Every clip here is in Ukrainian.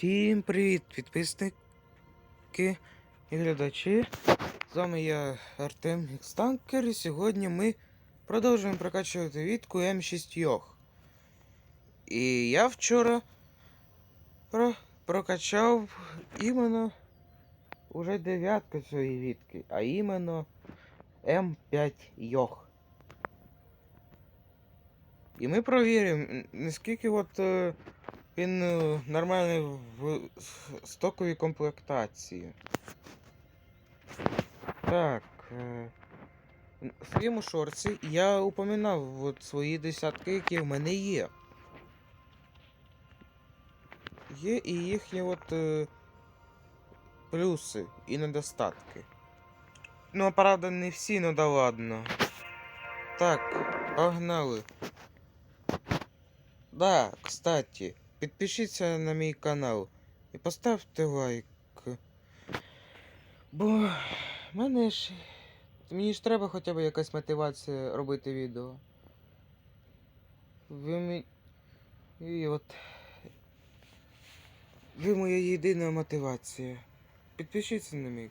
Всім привіт, підписники і глядачі. З вами я Артем Ікстанкер і сьогодні ми продовжуємо прокачувати вітку М6 Йох. І я вчора про... прокачав іменно уже дев'ятку цієї вітки, а іменно М5 Йох. І ми провіримо, наскільки от. Він е, нормальний в стоковій комплектації. Так. е, В своєму шорці я упоминав от свої десятки, які в мене є. Є і їхні от е, плюси і недостатки. Ну, правда, не всі, ну да ладно. Так, погнали. Да, кстати, підпишіться на мій канал і поставте лайк. Бо мене ж. Мені ж треба хоча б якась мотивація робити відео. Ви. І от. Ви моя єдина мотивація. Підпишіться на мій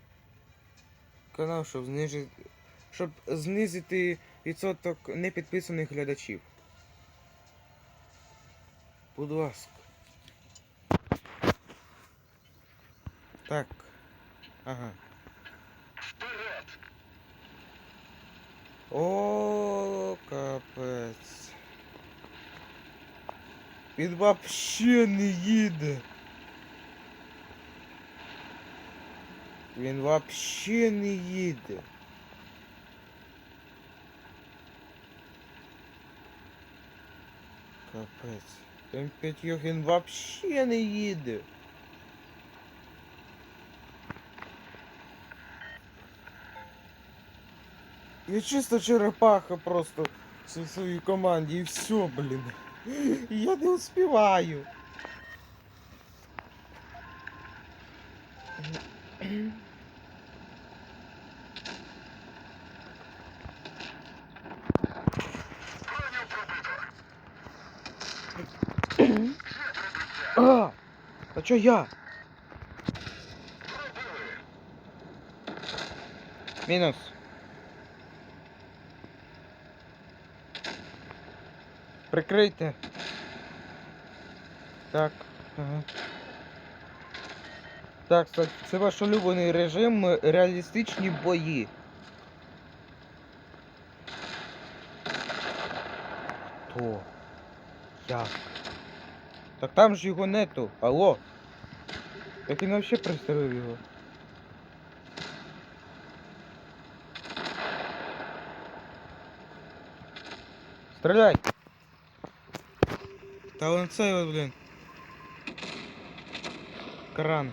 канал, щоб знижити. Щоб знизити відсоток непідписаних глядачів. Будь ласка. Так. Ага. О, капець. Він вообще не їде. Він вообще не їде. Капець. М5 Йогін вообще не їде. Я чисто черепаха просто в своїй команді і все, блін. Я не успіваю. А! А чо я? Мінус. Прикрийте. Так. Ага. Так, це, ваш улюблений режим е, реалістичні бої. Хто? Як? Так там ж його нету. Алло. Як він вообще пристроїв його? Стріляй! Та вон цей от, блін. Кран.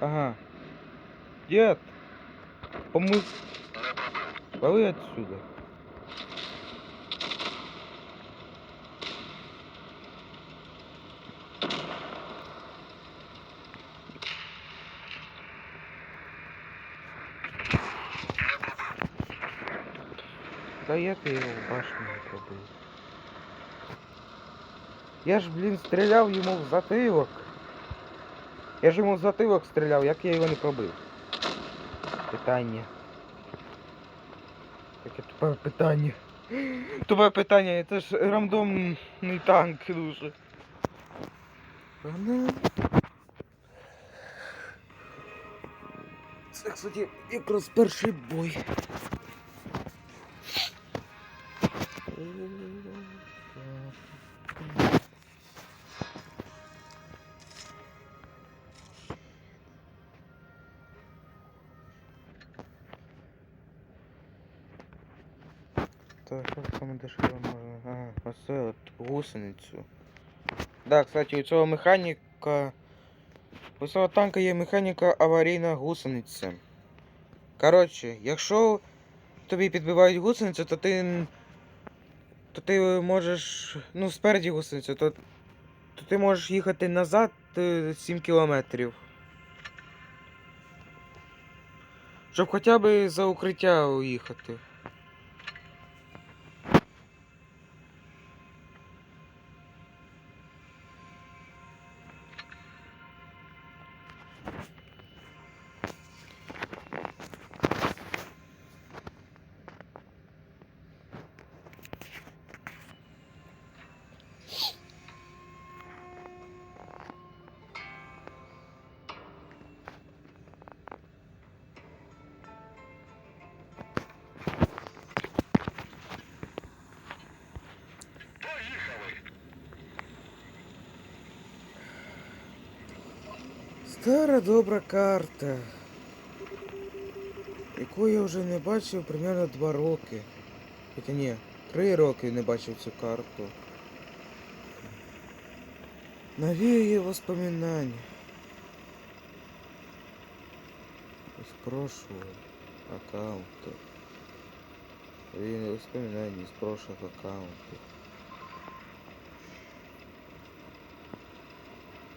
Ага. Дед, помыть. Вали отсюда. Да я його в башню не пробив? Я ж, блін, стріляв йому в затилок. Я ж йому в затилок стріляв, як я його не пробив? Питання. Таке тупе питання. Тупе питання, це ж рандомний танк дуже. Це, кстати, якраз перший бой. Так, як саме дешево можна? Ага, оце от гусеницю. Да, кстати, у цього механіка. У цього танка є механіка аварійна гусениця. Коротше, якщо тобі підбивають гусеницю, то ти. То ти можеш. Ну, спереді гусеницю, то, то ти можеш їхати назад е, 7 кілометрів. Щоб хоча б за укриття уїхати. Стара добра карта, яку я вже не бачив примерно два роки. Хоча ні, три роки не бачив цю карту. Навею воспоминания. Из прошлого аккаунта. Навеяние воспоминаний из прошлых аккаунтов.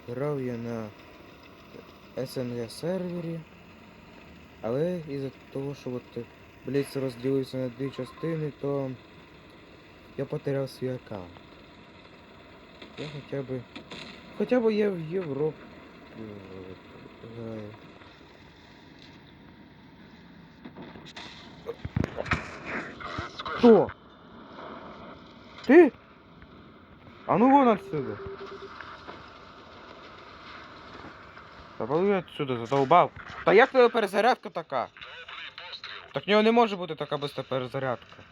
Грав я на СНГ сервері. Але із-за того, що от Бліц розділився на дві частини, то я потеряв свій аккаунт. Я хоча б. Хоча б я в Європі е, граю. Хто? Ти? А ну вон отсюда. Та вали отсюда, задовбав. Та як тебе перезарядка така? Так в нього не може бути така бистра перезарядка.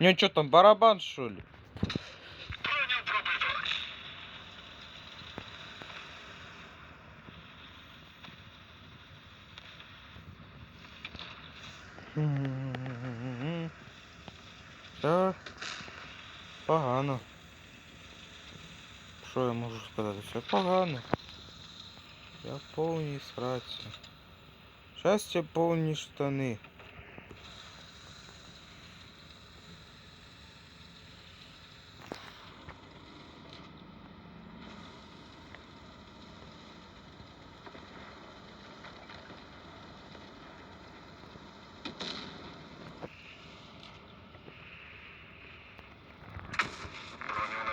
В нього що там, барабан, що ли? Все погано. Що я можу сказати? Все погано. Я в повній сраці. Щастя повні штани.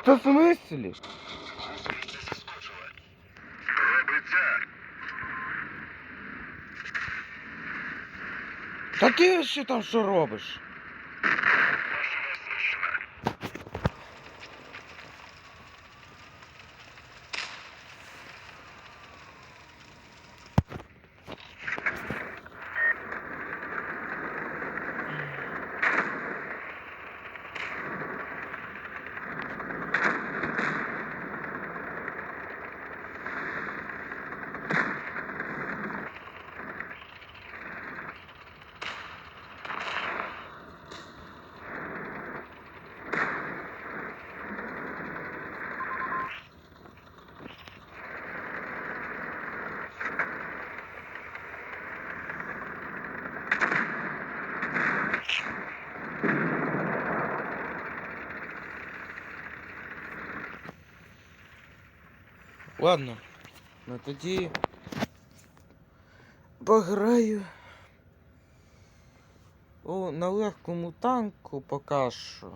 Та в смислі? Та ти ще там що робиш? Ладно. Ну тоді пограю. О, на легкому танку поки що.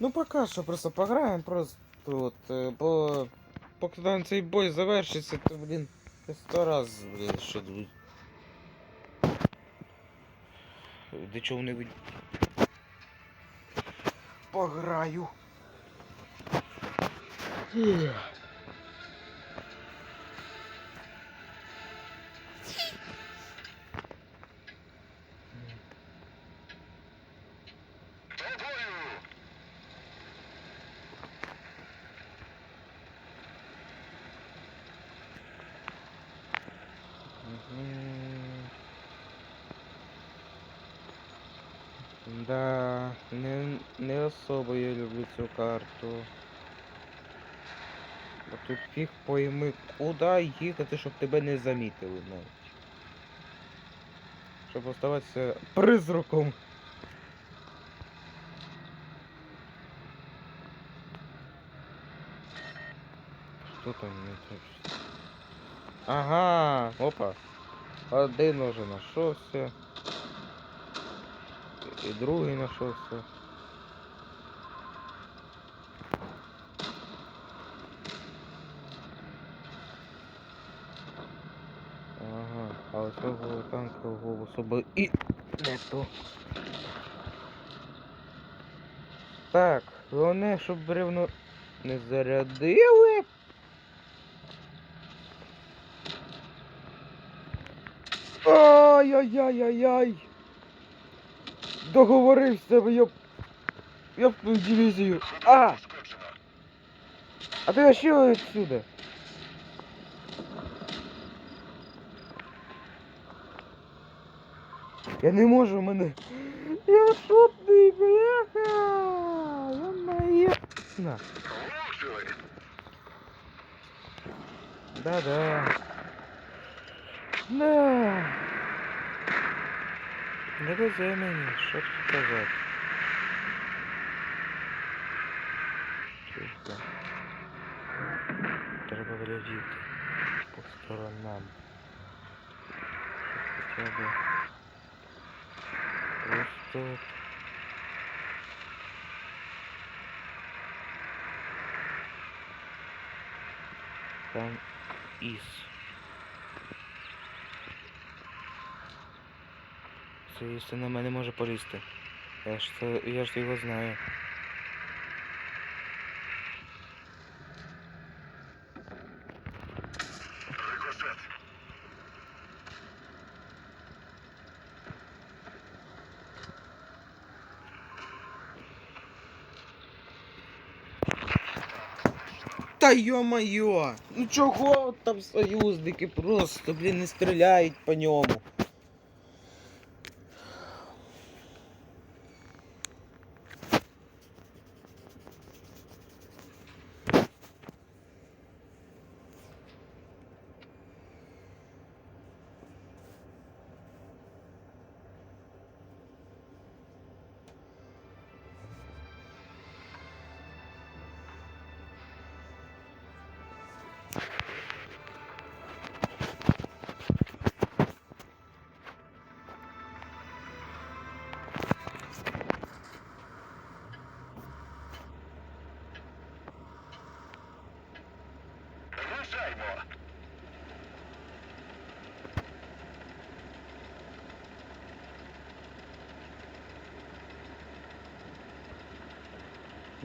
Ну поки що просто пограємо, просто от, е, бо поки цей бой завершиться, то, блін, сто раз, блін, що тут. До чого не від... Пограю. Yeah. Пойми, куди їхати, щоб тебе не замітили навіть. щоб оставатися призраком. Что там не так? Ага, опа. Один уже знайшовся. І другий знайшовся. Ага, а ось цього особи і не то. Так, головне, щоб бревно не зарядили. Ай-яй-яй-яй-яй. Договорився, йоп. Йоп твою дивізію. А! А ти ще отсюда? Я не можу, мене. Я шутний, бляха! Я моя. На. Да-да. Да. Не везе мені, що ж сказати. Тихо. Треба глядіти по сторонам. Хоча б просто там із. Це на мене може полізти. Я ж я ж його знаю. Та йо-моє! Ну чого там союзники просто, блін, не стріляють по ньому?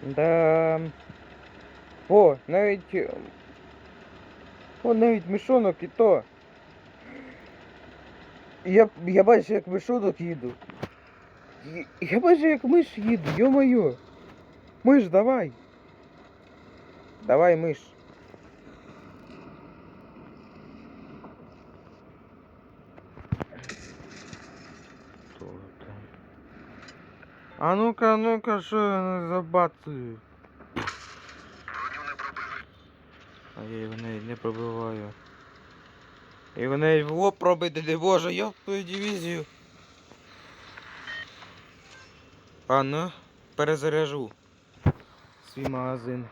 Да. О, навіть. е, О, навіть мишонок і то. Я, я бачу, як мишонок їду. Я- Я бачу, як миш їду, йо-моє. Миш, давай. Давай, миш. А ну-ка, ну-ка, що я не забацую? А я його навіть не пробиваю. Я Його навіть в лоб пробити не можу, йоп твою дивізію. А ну, перезаряжу свій магазин.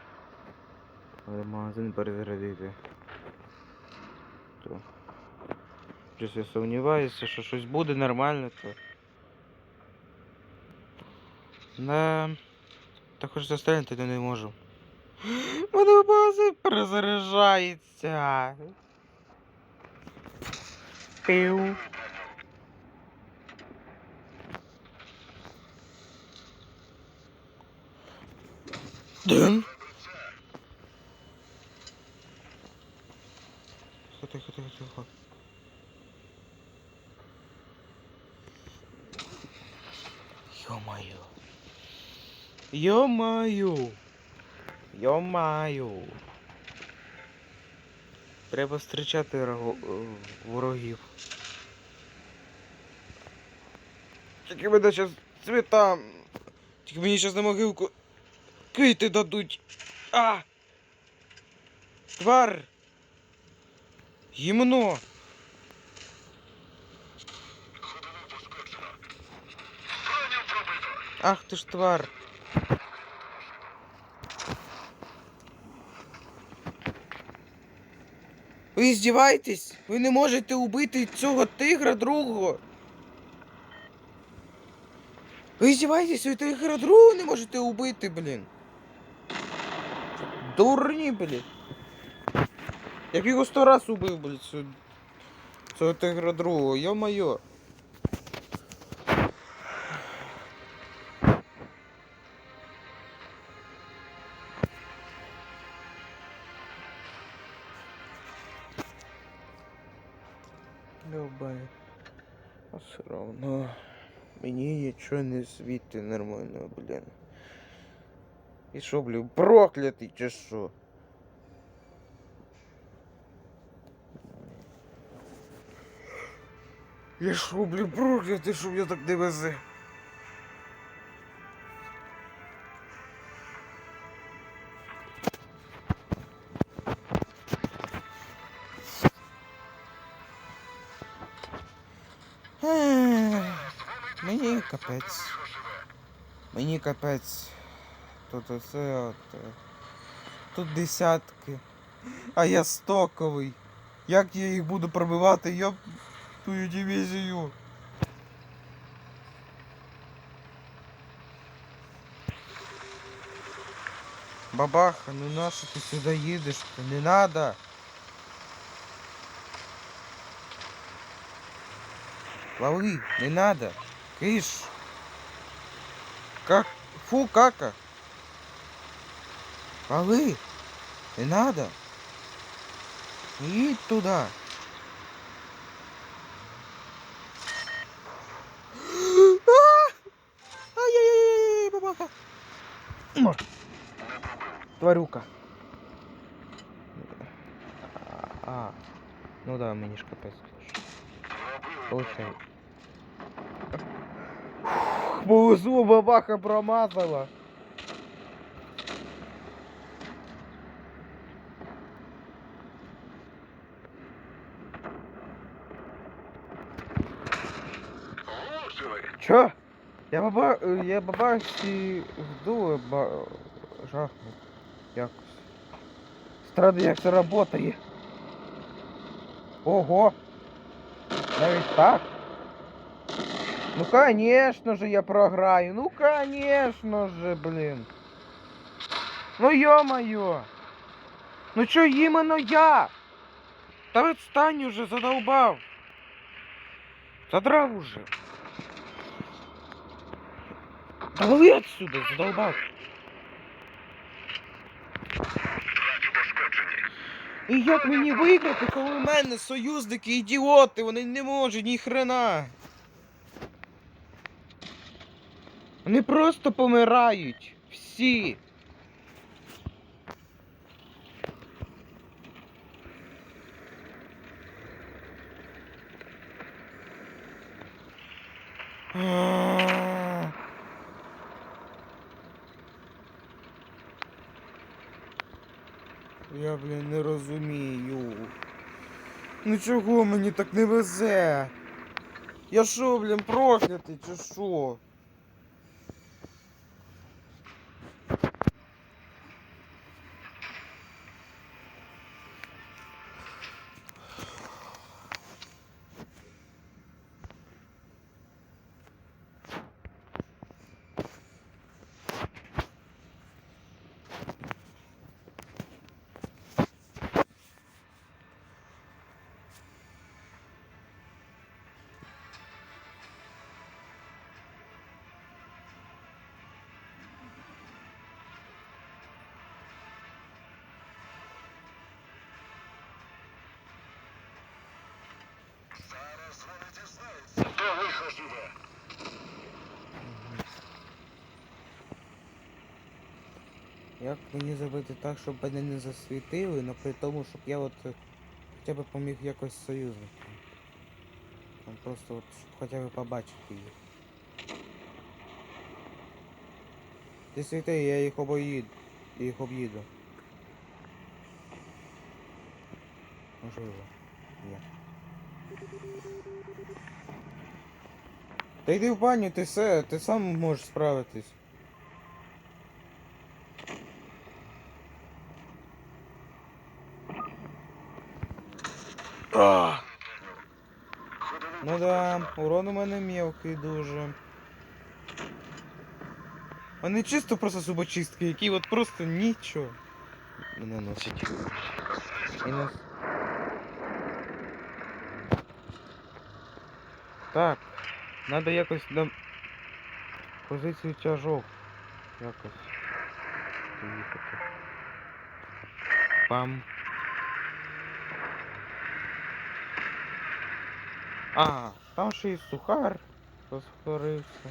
Але магазин перезарядити. То. Щось я сумніваюся, що щось буде нормально, то. Да. так хоч застрелити не можу. Мене магазин перезаряджається. Пів. Ден? Ё-моё. Ё-моё. Треба зустрічати раго- е, ворогів. Тільки мене зараз цвіта. Тільки мені зараз на могилку кити дадуть. А! Твар! Гімно! Ах ти ж твар. Ви здіваєтесь? Ви не можете убити цього тигра другого. Ви здіваєтесь, ви тигра другого не можете убити, блін. Дурні, блін. Я б його сто раз убив, блін, цього, тигра другого, йо-моє. Любая. А все равно мені нічого не світи нормально, блін. І що, блін, проклятий чи що? Я що, блін, проклятий, що я так не везе? Капець. Мені капець. Тут оце от. е, Тут десятки. А я стоковий. Як я їх буду пробивати? Я тую дивізію. Бабаха, ну нащо ти сюди їдеш? Не надо. Лови, не надо. Кыш. Как? Фу, кака. Лови. Не надо. Не едь туда. А! Ай-яй-яй, бабаха. М. Тварюка. А, ну да, мені ж капець. Получай. Повезло, бабаха промазала. Чё? Я баба... Я бабахі вдули ба... жахнув. Якось. Стради, як це работає. Ого! Навіть так? Ну конечно же я програю. Ну конечно же, блин. Ну ё-моё. Ну чё именно я? Да отстань уже, задолбал. Задрал уже. Да вы отсюда, задолбал. І як мені виграти, коли у мене союзники ідіоти, вони не можуть ні хрена. Вони просто помирають. Всі. Я, блін, не розумію. Ну чого мені так не везе? Я що, блін, проклятий чи що? Лихо живе. Як мені зробити так, щоб мене не засвітили, но при тому, щоб я от е, хоча б поміг якось союзникам. Там просто от, щоб хоча б побачити їх. Ти світи, я їх обоїду. Їх об'їду. Можливо. Ні. Та йди в баню, ти все, ти сам можеш справитись. Ну да, урон у мене мелкий дуже. Вони чисто просто зубочистки, які от просто нічого не наносять. І нас... Так, надо якось на позицію тяжов. Якось. Поїхати. Пам. А, там ще і сухар розтворився.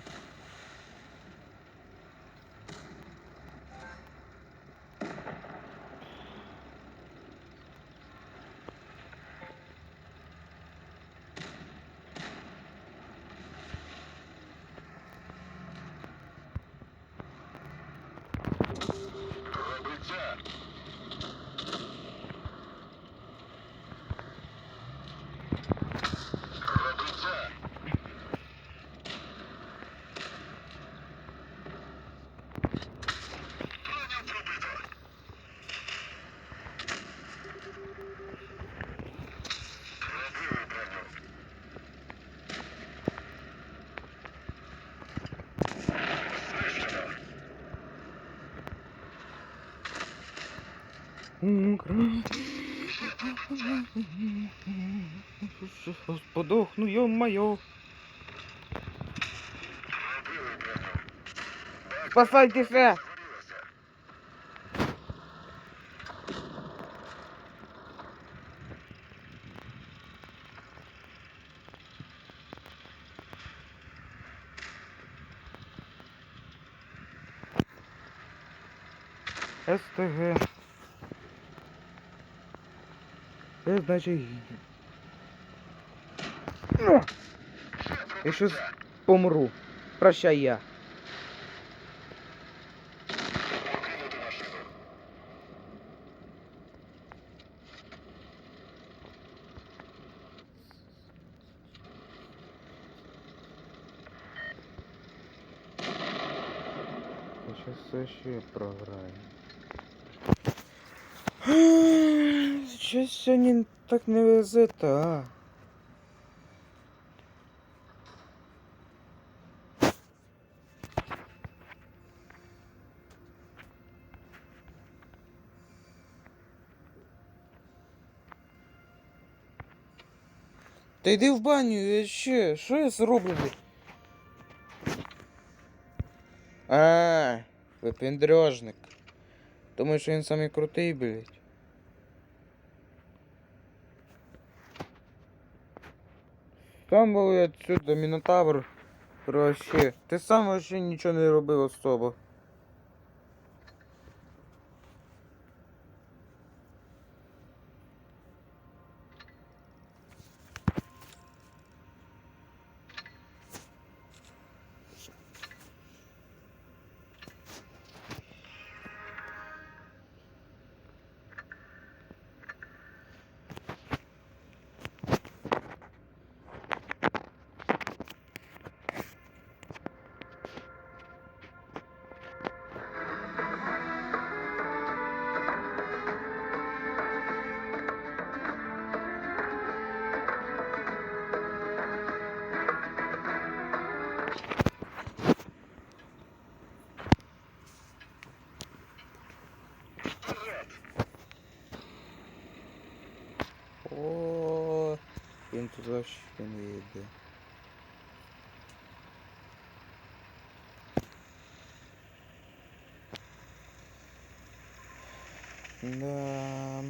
Подохну. Пробили. Спасайтеся! СТГ. Це значить... Я щас помру. Прощай я. Сейчас все ще програю. Щось сьогодні так не везе, а. Та йди в баню, я ще, що я зроблю? А, випендрежник. Думаю, що він самий крутий, блядь. Там був отсюда Мінотавр. Вообще. Ти сам вообще нічого не робив особо. Да.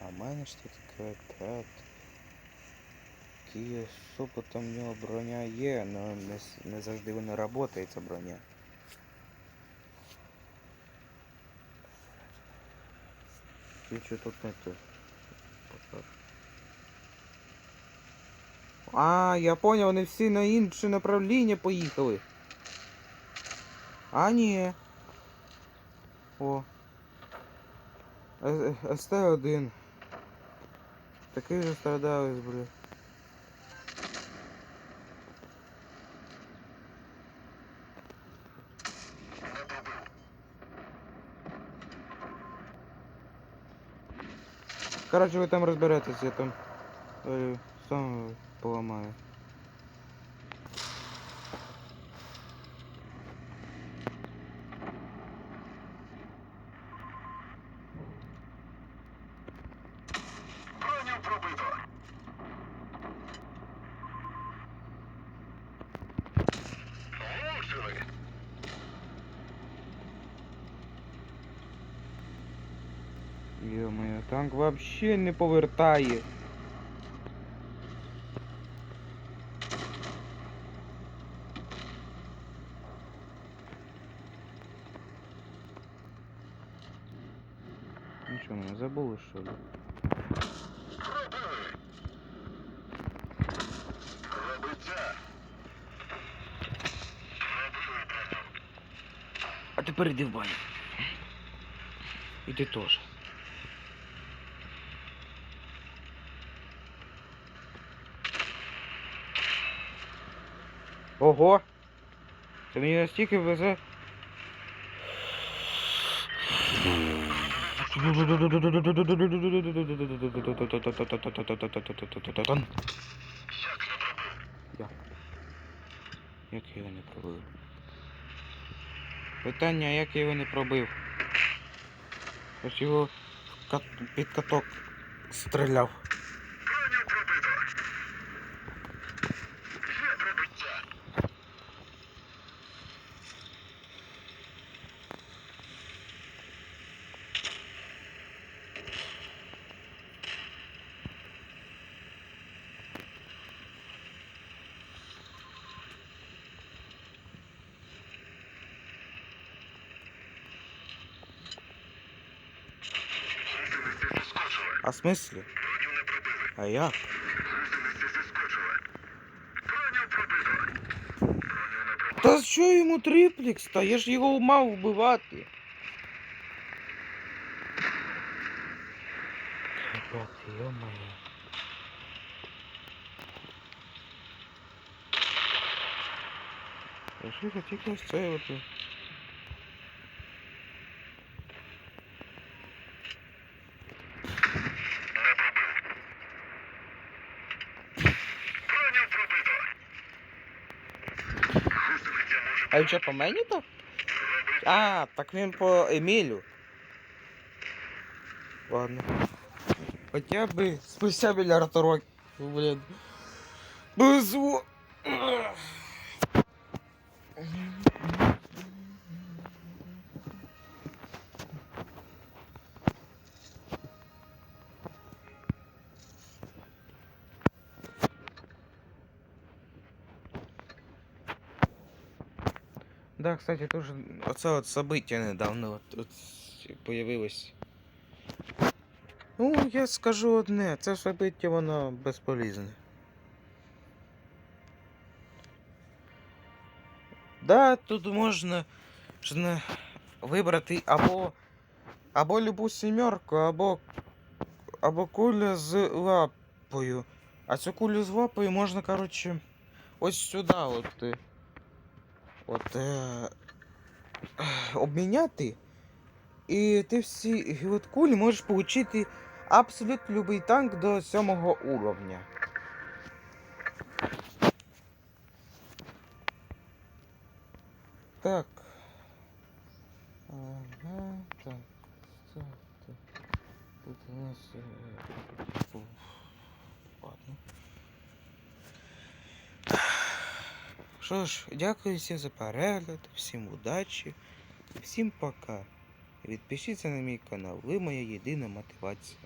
А мене ж тут п'ят. Київ супу там в нього броня є, але не, не завжди вона працює, ця броня. Чи що тут не? Покажу. А, я понял, вони всі на інше направління поїхали. А, ні. О. СТ-1. Такий же страдалець, блін. Короче, ви там розберетесь, я там е, сам поломаю. Вообще не повертає. Нічого, ми забули, що ли? А тепер іди в баню. І ти теж. Ого! Це мені настільки везе. Як? Як я його не пробив? Питання, як я його не пробив? Ось його під каток стріляв. Броню пробито. Є пробиття. Гусениця зіскочила. А в смислі? Броню не пробили. А як? Гусениця зіскочила. Броню пробито. Броню не пробито. Та що йому триплекс? Та я ж його мав вбивати. Ребята, ё-моё. Решили тільки ось це от. Не пробив. Броню пробито. Гусениця може А він що по мені то? А, так він по Емілю. Ладно. Хоча б спустя мільярд років, блін. Безу. Кстати, тоже оце от событие недавно от, от появилось. Ну, я скажу одне, це событие воно безполезне. Да, тут можна ж вибрати або або любу сімерку, або або куля з лапою. А цю кулю з лапою можна, коротше, ось сюди от. От е, обміняти. І ти всі от кулі можеш отримати абсолютно любий танк до сьомого уровня. Так. Ага, так. Так, так. Тут у нас. е, уф, Ладно. Що ж, дякую всім за перегляд, всім удачі, всім пока. Підпишіться на мій канал, ви моя єдина мотивація.